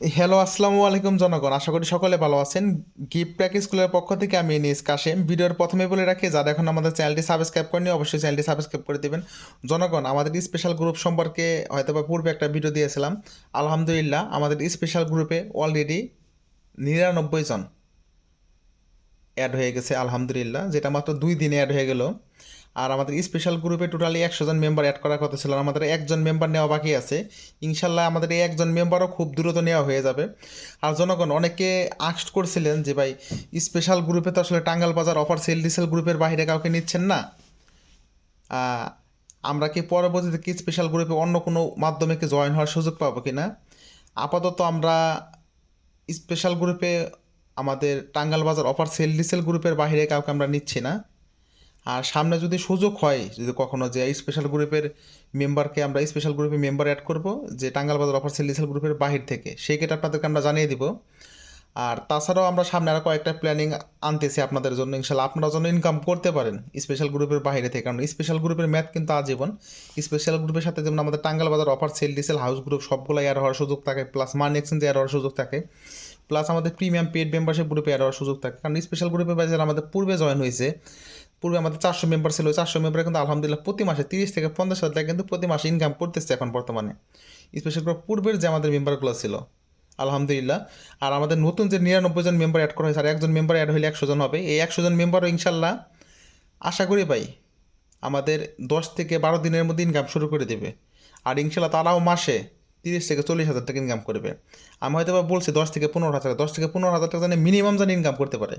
Hello আসসালামু আলাইকুম জনগণ। আশা করি সকলে ভালো আছেন। গিফট প্যাক স্কুলের পক্ষ থেকে আমি নিস কাশেম। ভিডিওর প্রথমে বলে রাখি, যারা এখন আমাদের চ্যানেলটি সাবস্ক্রাইব করেনি অবশ্যই চ্যানেলটি সাবস্ক্রাইব করে দেবেন। জনগণ, আমাদের স্পেশাল গ্রুপ সম্পর্কে হয়তো বা পূর্বে একটা ভিডিও দিয়েছিলাম। আলহামদুলিল্লাহ, আমাদের স্পেশাল গ্রুপে অলরেডি নিরানব্বই জন অ্যাড হয়ে গেছে, আলহামদুলিল্লাহ। যেটা মাত্র দুই দিনে অ্যাড হয়ে গেল। আর আমাদের স্পেশাল গ্রুপে টোটালি একশো জন মেম্বার অ্যাড করার কথা ছিল আমাদের একজন মেম্বার নেওয়া বাকি আছে। ইনশাল্লাহ আমাদের এই একজন মেম্বারও খুব দ্রুত নেওয়া হয়ে যাবে। আর জনগণ অনেকে আক্সড করছিলেন যে, ভাই স্পেশাল গ্রুপে তো আসলে টাঙ্গাল বাজার অফার সেল ডিসেল গ্রুপের বাইরে কাউকে নিচ্ছেন না? আমরা কি পরবর্তীতে কি স্পেশাল গ্রুপে অন্য কোনো মাধ্যমে কি জয়েন হওয়ার সুযোগ পাবো কি না? আপাতত আমরা স্পেশাল গ্রুপে আমাদের টাঙ্গাল বাজার অফার সেল ডিসেল গ্রুপের বাইরে কাউকে আমরা নিচ্ছি না। আর সামনে যদি সুযোগ হয়, যদি কখনো যে স্পেশাল গ্রুপের মেম্বারকে আমরা স্পেশাল গ্রুপে মেম্বার অ্যাড করব, যে টাঙ্গাল বাজার অফার সেল ডিসেল গ্রুপের বাহির থেকে, সেই ক্ষেত্রে আপনাদেরকে আমরা জানিয়ে দিব। আর তাছাড়াও আমরা সামনে আরও কয়েকটা প্ল্যানিং আনতেছি আপনাদের জন্য, ইনশাল্লাহ আপনারা যেন ইনকাম করতে পারেন স্পেশাল গ্রুপের বাইরে থেকে। কারণ স্পেশাল গ্রুপের ম্যাথ কিন্তু আজীবন স্পেশাল গ্রুপের সাথে যেমন আমাদের টাঙ্গাল বাজার অফার সেল ডিসেল হাউস গ্রুপ সবগুলো অ্যাড হওয়ার সুযোগ থাকে প্লাস মানি এক্সচেঞ্জে অ্যাড হওয়ার সুযোগ থাকে প্লাস আমাদের প্রিমিয়াম পেড মেম্বারশিপ গ্রুপে অ্যাড হওয়ার সুযোগ থাকে। কারণ স্পেশাল গ্রুপে বাজার আমাদের পূর্বে জয়েন হয়েছে পূর্বে আমাদের চারশো মেম্বার ছিল চারশো মেম্বার কিন্তু আলহামদুলিল্লাহ প্রতি মাসে তিরিশ থেকে পঞ্চাশ হাজার টাকা কিন্তু প্রতি মাসে ইনকাম করতেছে এখন বর্তমানে। স্পেশাল গ্রুপ পূর্বের যে আমাদের মেম্বারগুলো ছিল, আলহামদুলিল্লাহ। আর আমাদের নতুন যে নিরানব্বই জন মেম্বার অ্যাড করা হয়েছে, আর একজন মেম্বার অ্যাড হলে একশো জন হবে, এই একশো জন মেম্বারও ইনশাল্লাহ, আশা করি পাই আমাদের দশ থেকে বারো দিনের মধ্যে ইনকাম শুরু করে দেবে। আর ইনশাল্লাহ তারাও মাসে তিরিশ থেকে চল্লিশ হাজার টাকা ইনকাম করবে। আমি হয়তো বা বলছি দশ থেকে পনেরো হাজার, দশ থেকে পনেরো হাজার টাকা জানে মিনিমাম জানি ইনকাম করতে পারে।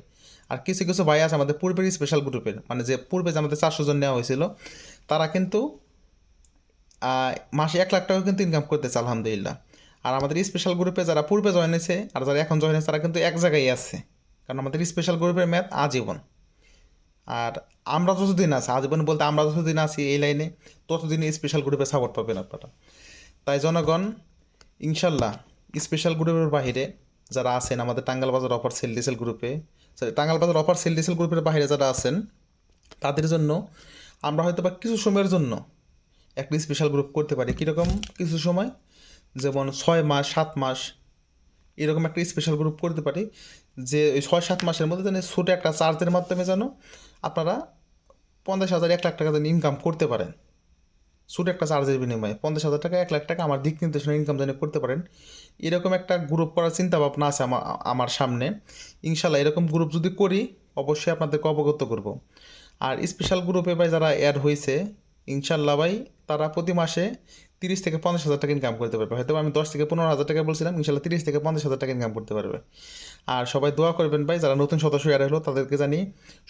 আর কিছু কিছু ভাই আছে আমাদের পূর্বের স্পেশাল গ্রুপের মানে যে পূর্বে যে আমাদের চারশো জন নেওয়া হয়েছিল, তারা কিন্তু মাসে এক লাখ টাকা কিন্তু ইনকাম করতেছে, আলহামদুলিল্লাহ। আর আমাদের স্পেশাল গ্রুপে যারা পূর্বে জয়েন হয়েছে আর যারা এখন জয়েন হয়েছে, তারা কিন্তু এক জায়গায় আছে। কারণ আমাদের স্পেশাল গ্রুপের ম্যাথ আজীবন। আর আমরা যতদিন আছি, আজীবন বলতে আমরা যতদিন আছি এই লাইনে ততদিন স্পেশাল গ্রুপে সাপোর্ট পাবেন আপনারা। তাই জনগণ, ইনশাল্লাহ স্পেশাল গ্রুপের বাইরে যারা আছেন, আমাদের টাঙ্গাল বাজার অফার সেল ডিসেল গ্রুপে টাঙ্গাল বাজার অফার সেল ডিসেল গ্রুপের বাইরে যারা আছেন, তাদের জন্য আমরা হয়তো বা কিছু সময়ের জন্য একটা স্পেশাল গ্রুপ করতে পারি। কীরকম? কিছু সময়, যেমন ছয় মাস, সাত মাস, এরকম একটা স্পেশাল গ্রুপ করতে পারি, যে ওই ছয়, সাত মাসের মধ্যে যেন ছোটো একটা চার্জের মাধ্যমে যেন আপনারা পঞ্চাশ হাজার, এক লাখ টাকা যেন ইনকাম করতে পারেন। ছোটো একটা চার্জের বিনিময়ে। পঞ্চাশ হাজার টাকা, এক লাখ টাকা আমার দিক নির্দেশনা ইনকাম যেন করতে পারেন। এরকম একটা গ্রুপ করার চিন্তা ভাবনা আছে আমার আমার সামনে। ইনশাল্লাহ এরকম গ্রুপ যদি করি, অবশ্যই আপনাদেরকে অবগত করব। আর স্পেশাল গ্রুপে ভাই যারা অ্যাড হয়েছে ইনশাল্লাহ ভাই, তারা প্রতি মাসে তিরিশ থেকে পঞ্চাশ হাজার টাকা ইনকাম করতে পারবে। হয়তো আমি দশ থেকে পনেরো হাজার টাকা বলছিলাম ইনশাল্লাহ তিরিশ থেকে পঞ্চাশ হাজার টাকা ইনকাম করতে পারবে। আর সবাই দোয়া করবেন ভাই, যারা নতুন সদস্য অ্যাড হলো, তাদেরকে জানি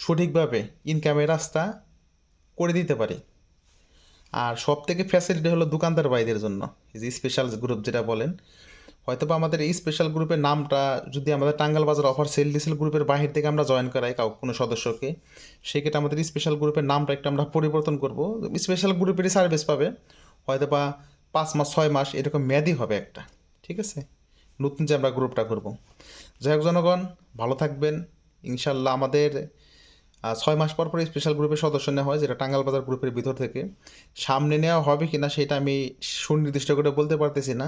সঠিকভাবে ইনকামের রাস্তা করে দিতে পারি। আর সব থেকে ফ্যাসিলিটি হলো দোকানদার ভাইদের জন্য। এই যে স্পেশাল গ্রুপ যেটা বলেন হয়তো বা আমাদের এই স্পেশাল গ্রুপের নামটা যদি আমাদের টাঙ্গাল বাজার অফার সেল ডিসেল গ্রুপের বাহির থেকে আমরা জয়েন করাই কাউ, কোনো সদস্যকে, সেক্ষেত্রে আমাদের স্পেশাল গ্রুপের নামটা একটু আমরা পরিবর্তন করব। স্পেশাল গ্রুপেরই সার্ভিস পাবে হয়তো বা পাঁচ মাস, ছয় মাস এরকম মেয়াদি হবে একটা, ঠিক আছে? নতুন যে আমরা গ্রুপটা করব। যাই হোক জনগণ, ভালো থাকবেন। ইনশাল্লাহ আমাদের ছয় মাস পর পর স্পেশাল গ্রুপের সদস্য নেওয়া হয়, যেটা টাঙ্গাল বাজার গ্রুপের ভিতর থেকে। সামনে নেওয়া হবে কি না সেটা আমি সুনির্দিষ্ট করে বলতে পারতেছি না,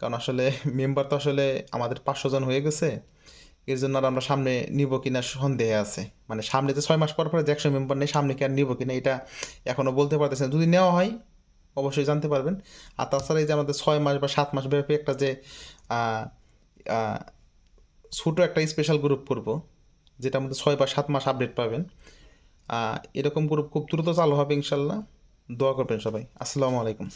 কারণ আসলে মেম্বার তো আসলে আমাদের পাঁচশো জন হয়ে গেছে। এর জন্য আর আমরা সামনে নিব কিনা সন্দেহে আছে। মানে সামনে যে ছয় মাস পর পরে যে একশো মেম্বার নেই, সামনে কি আর নিব কিনা এটা এখনও বলতে পারতেছি না। যদি নেওয়া হয়, অবশ্যই জানতে পারবেন। আর তাছাড়া এই যে আমাদের ছয় মাস বা সাত মাস ব্যাপী একটা যে ছোটো একটা স্পেশাল গ্রুপ করব। যেটা মধ্যে ছয় বা সাত মাস আপডেট পাবেন। এরকম গ্রুপ খুব দ্রুত চালু হবে ইনশাল্লাহ। দোয়া করবেন সবাই। আসসালামু আলাইকুম।